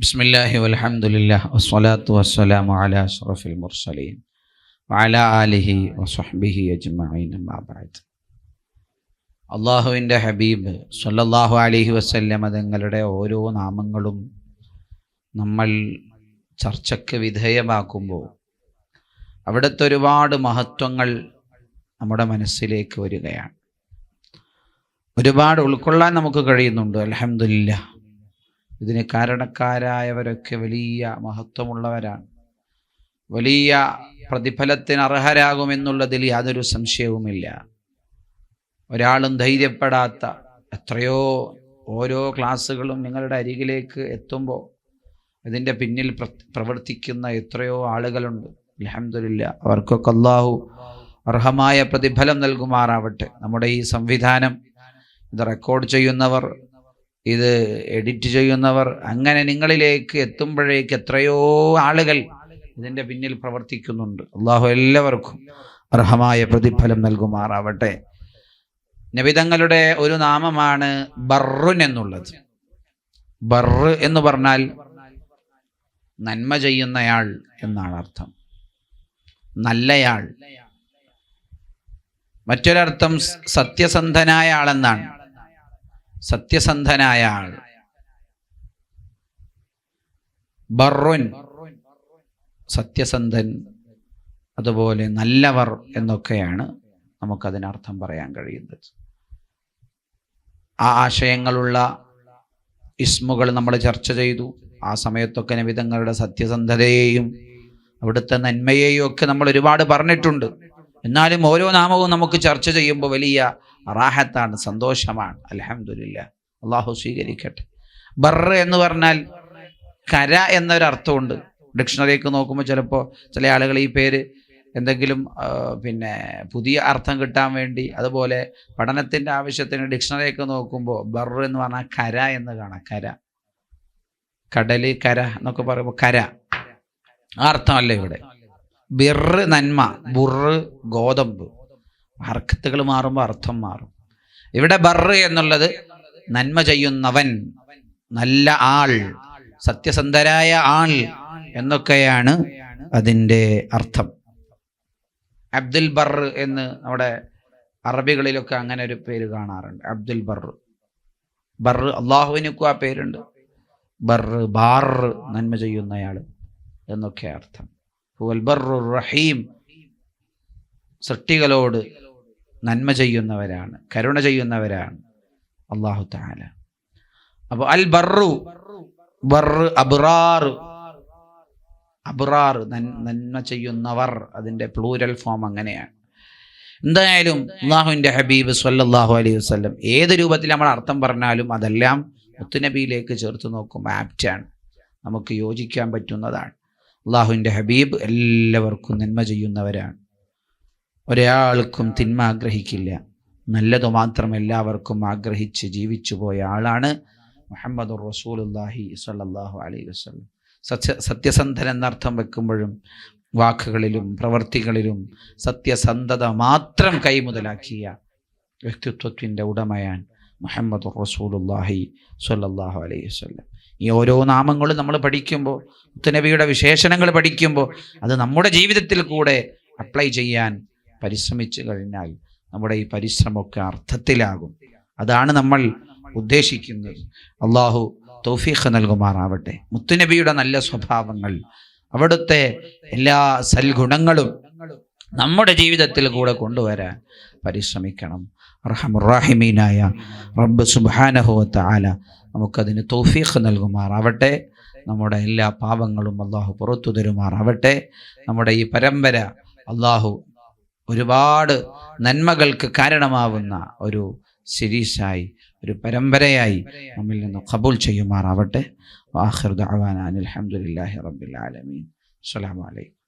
ബിസ്മില്ലാഹി വലഹമുല്ല വസ്വലാത്തു വസ്സലാമു അല അഷ്റഫിൽ മുർസലീൻ വഅല ആലിഹി വസ്ഹബിഹി അജ്മഈൻ അമ്മാബാദ് അള്ളാഹുവിന്റെ ഹബീബ് സല്ലല്ലാഹു അലൈഹി വസല്ലമ തങ്ങളുടെ ഓരോ നാമങ്ങളും നമ്മൾ ചർച്ചയ്ക്ക് വിധേയമാക്കുമ്പോൾ അവിടുത്തെ ഒരുപാട് മഹത്വങ്ങൾ നമ്മുടെ മനസ്സിലേക്ക് വരികയാണ്. ഒരുപാട് ഉൾക്കൊള്ളാൻ നമുക്ക് കഴിയുന്നുണ്ട്. അലഹമുല്ലാ ഇതിന് കാരണക്കാരായവരൊക്കെ വലിയ മഹത്വമുള്ളവരാണ്. വലിയ പ്രതിഫലത്തിന് അർഹരാകുമെന്നുള്ളതിൽ യാതൊരു സംശയവുമില്ല. ഒരാളും ധൈര്യപ്പെടാത്ത എത്രയോ ഓരോ ക്ലാസ്സുകളും നിങ്ങളുടെ അരികിലേക്ക് എത്തുമ്പോൾ ഇതിന്റെ പിന്നിൽ പ്രവർത്തിക്കുന്ന എത്രയോ ആളുകളുണ്ട്. അലഹമില്ല അവർക്കൊക്കെ അള്ളാഹു അർഹമായ പ്രതിഫലം നൽകുമാറാവട്ടെ. നമ്മുടെ ഈ സംവിധാനം ഇത് റെക്കോർഡ് ചെയ്യുന്നവർ ഇത് എഡിറ്റ് ചെയ്യുന്നവർ അങ്ങനെ നിങ്ങളിലേക്ക് എത്തുമ്പോഴേക്ക് എത്രയോ ആളുകൾ ഇതിന്റെ പിന്നിൽ പ്രവർത്തിക്കുന്നുണ്ട്. അള്ളാഹു എല്ലാവർക്കും അർഹമായ പ്രതിഫലം നൽകുമാറാവട്ടെ. നബിതങ്ങളുടെ ഒരു നാമമാണ് ബറുൻ എന്നുള്ളത്. ബറ് എന്ന് പറഞ്ഞാൽ നന്മ ചെയ്യുന്നയാൾ എന്നാണ് അർത്ഥം. നല്ലയാൾ. മറ്റൊരർത്ഥം സത്യസന്ധനായ ആളെന്നാണ്. സത്യസന്ധനായ ആൾ. ബറുൻ സത്യസന്ധൻ അതുപോലെ നല്ലവർ എന്നൊക്കെയാണ് നമുക്കതിനർത്ഥം പറയാൻ കഴിയുന്നത്. ആ ആശയങ്ങളുള്ള ഇസ്മുകൾ നമ്മൾ ചർച്ച ചെയ്തു. ആ സമയത്തൊക്കെ നബിതങ്ങളുടെ സത്യസന്ധതയെയും അവിടുത്തെ നന്മയെയും ഒക്കെ നമ്മൾ ഒരുപാട് പറഞ്ഞിട്ടുണ്ട്. എന്നാലും ഓരോ നാമവും നമുക്ക് ചർച്ച ചെയ്യുമ്പോൾ വലിയ റാഹത്താണ് സന്തോഷമാണ്. അലഹമില്ല അള്ളാഹു സ്വീകരിക്കട്ടെ. ബറ് എന്ന് പറഞ്ഞാൽ കര എന്നൊരർത്ഥമുണ്ട്. ഡിക്ഷണറിയൊക്കെ നോക്കുമ്പോൾ ചിലപ്പോൾ ചില ആളുകൾ ഈ പേര് എന്തെങ്കിലും പിന്നെ പുതിയ അർത്ഥം കിട്ടാൻ വേണ്ടി അതുപോലെ പഠനത്തിന്റെ ആവശ്യത്തിന് ഡിക്ഷണറിയൊക്കെ നോക്കുമ്പോൾ ബറ് എന്ന് പറഞ്ഞാൽ കര എന്ന് കാണാം. കര. കടൽ കര എന്നൊക്കെ പറയുമ്പോൾ കര. ആ അർത്ഥമല്ല ഇവിടെ. ബിറ് നന്മ ബുറ് ഗോതമ്പ്. ഹർക്കത്തുകൾ മാറുമ്പോൾ അർത്ഥം മാറും. ഇവിടെ ബറ് എന്നുള്ളത് നന്മ ചെയ്യുന്നവൻ നല്ല ആൾ സത്യസന്ധരായ ആൾ എന്നൊക്കെയാണ് അതിന്റെ അർത്ഥം. അബ്ദുൽ ബർ എന്ന് നമ്മുടെ അറബികളിലൊക്കെ അങ്ങനെ ഒരു പേര് കാണാറുണ്ട്. അബ്ദുൽ ബർ ബർ അള്ളാഹുവിനൊക്കെ ആ പേരുണ്ട്. ബർ ബാർ നന്മ ചെയ്യുന്നയാൾ എന്നൊക്കെ അർത്ഥം. റഹീം സൃഷ്ടികളോട് നന്മ ചെയ്യുന്നവരാണ് കരുണ ചെയ്യുന്നവരാണ് അള്ളാഹു താല അപ്പോൾ അൽ ബറു ബറു അബ്റാർ. അബ്റാർ നന്മ ചെയ്യുന്നവർ അതിന്റെ പ്ലൂരൽ ഫോം അങ്ങനെയാണ്. എന്തായാലും അള്ളാഹുവിന്റെ ഹബീബ് സല്ലാഹു അലൈഹി വസ്ലം ഏത് രൂപത്തിൽ നമ്മൾ അർത്ഥം പറഞ്ഞാലും അതെല്ലാം മുത്തുനബിയിലേക്ക് ചേർത്ത് നോക്കുമ്പോൾ ആപ്റ്റാണ്. നമുക്ക് യോജിക്കാൻ പറ്റുന്നതാണ്. അള്ളാഹുവിന്റെ ഹബീബ് എല്ലാവർക്കും നന്മ ചെയ്യുന്നവരാണ്. ഒരാൾക്കും തിന്മ ആഗ്രഹിക്കില്ല. നല്ലതു മാത്രം എല്ലാവർക്കും ആഗ്രഹിച്ച് ജീവിച്ചു പോയ ആളാണ് മുഹമ്മദ് റസൂലുല്ലാഹി സല്ലാഹു അലൈ വസ്ലം സത്യ സത്യസന്ധൻ എന്നർത്ഥം വെക്കുമ്പോഴും വാക്കുകളിലും പ്രവർത്തികളിലും സത്യസന്ധത മാത്രം കൈമുതലാക്കിയ വ്യക്തിത്വത്തിന്റെ ഉടമയാൻ മുഹമ്മദ് റസൂലുല്ലാഹി സല്ലാഹു അലൈഹി വസ്ലം ഈ ഓരോ നാമങ്ങളും നമ്മൾ പഠിക്കുമ്പോൾ മുത്തനബിയുടെ വിശേഷണങ്ങൾ പഠിക്കുമ്പോൾ അത് നമ്മുടെ ജീവിതത്തിൽ കൂടെ അപ്ലൈ ചെയ്യാൻ പരിശ്രമിച്ചു കഴിഞ്ഞാൽ നമ്മുടെ ഈ പരിശ്രമമൊക്കെ അർത്ഥത്തിലാകും. അതാണ് നമ്മൾ ഉദ്ദേശിക്കുന്നത്. അള്ളാഹു തൗഫീഖ് നൽകുമാറാവട്ടെ. മുത്തുനബിയുടെ നല്ല സ്വഭാവങ്ങൾ അവിടുത്തെ എല്ലാ സൽഗുണങ്ങളും നമ്മുടെ ജീവിതത്തിൽ കൂടെ കൊണ്ടുവരാൻ പരിശ്രമിക്കണം. റഹമുറാഹിമീനായ റബ്ബ് സുബാനഹുവത്ത് ആല നമുക്കതിന് തൗഫീഖ് നൽകുമാറാവട്ടെ. നമ്മുടെ എല്ലാ പാപങ്ങളും അള്ളാഹു പുറത്തു തരുമാറാവട്ടെ. നമ്മുടെ ഈ പരമ്പര അള്ളാഹു ഒരുപാട് നന്മകൾക്ക് കാരണമാവുന്ന ഒരു സിരീസായി ഒരു പരമ്പരയായി നമ്മിൽ നിന്ന് കബൂൽ ചെയ്യുമാറാവട്ടെ. വാഹിർ ദഅവാന അനിൽ ഹംദുലില്ലാഹി റബ്ബിൽ ആലമീൻ. അസ്സലാമു അലൈക്കും.